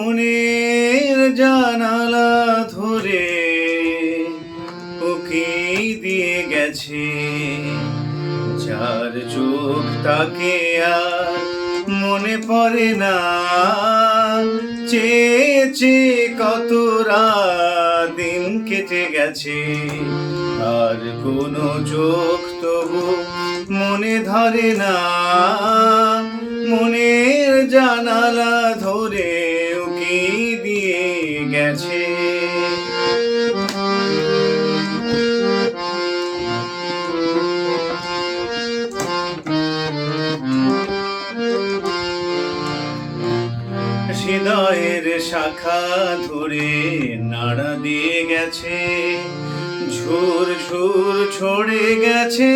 মনের জানালা ধরে ওকে দিয়ে গেছে। যার চোখ তাকে আর মনে পড়ে না। চেয়েছে কত দিন কেটে গেছে। আর কোনো চোখ তবু মনে ধরে না। মনের জানালা ধরে হৃদয়ের শাখা ধরে নাড়া দিয়ে গেছে। ঝুর ঝুর ছড়ে গেছে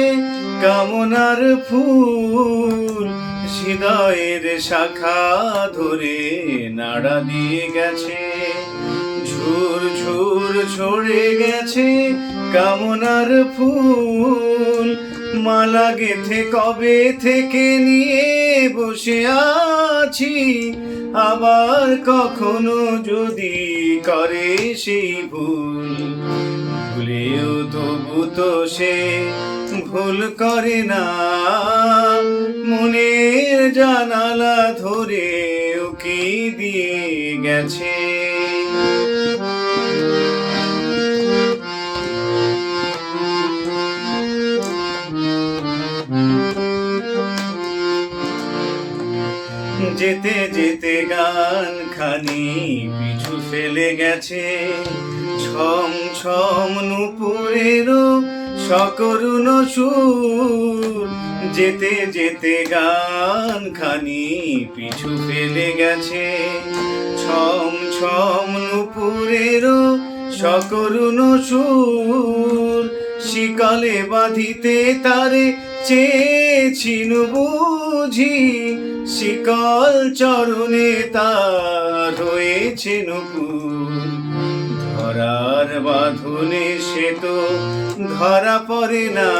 কামনার ফুল। হৃদয়ের শাখা ধরে নাড়া দিয়ে গেছে। ঝুর ঝুর ছড়ে গেছে কামনার ফুল। মালা গেথে কবে থেকে নিয়ে বসে আছি, আবার কখনো যদি করে সেই ভুল। ভুলেও তবু তো সে ভুল করে না। মনের জানালা ধরে ওকে দিয়ে গেছে। যেতে যেতে গান খানি পিছু ফেলে গেছে। ছম ছম নুপুরেরও সকরুণ সুর। যেতে যেতে গান খানি পিছু ফেলে গেছে। ছম ছম নুপুরেরও সকরুণ সুর। শিকলে বাঁধিতে তারে চেয়েছিনু বুঝি শিকল চরণে তার হয়েছে ধরার বাঁধনে সে তো ধরা পড়ে না।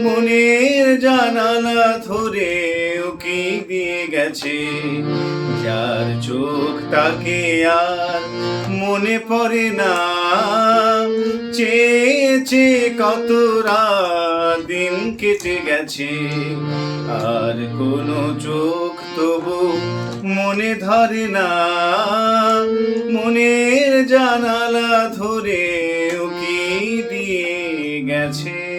মনের জানালা ধরে ওকে দিয়ে গেছে। যার চোখ তাকে আর মনে পড়ে না। চেয়েছে কত রাত দিন কেটে গেছে। আর কোনো চোখ তবু মনে ধরে না। মনের জানালা ধরে ওকে দিয়ে গেছে?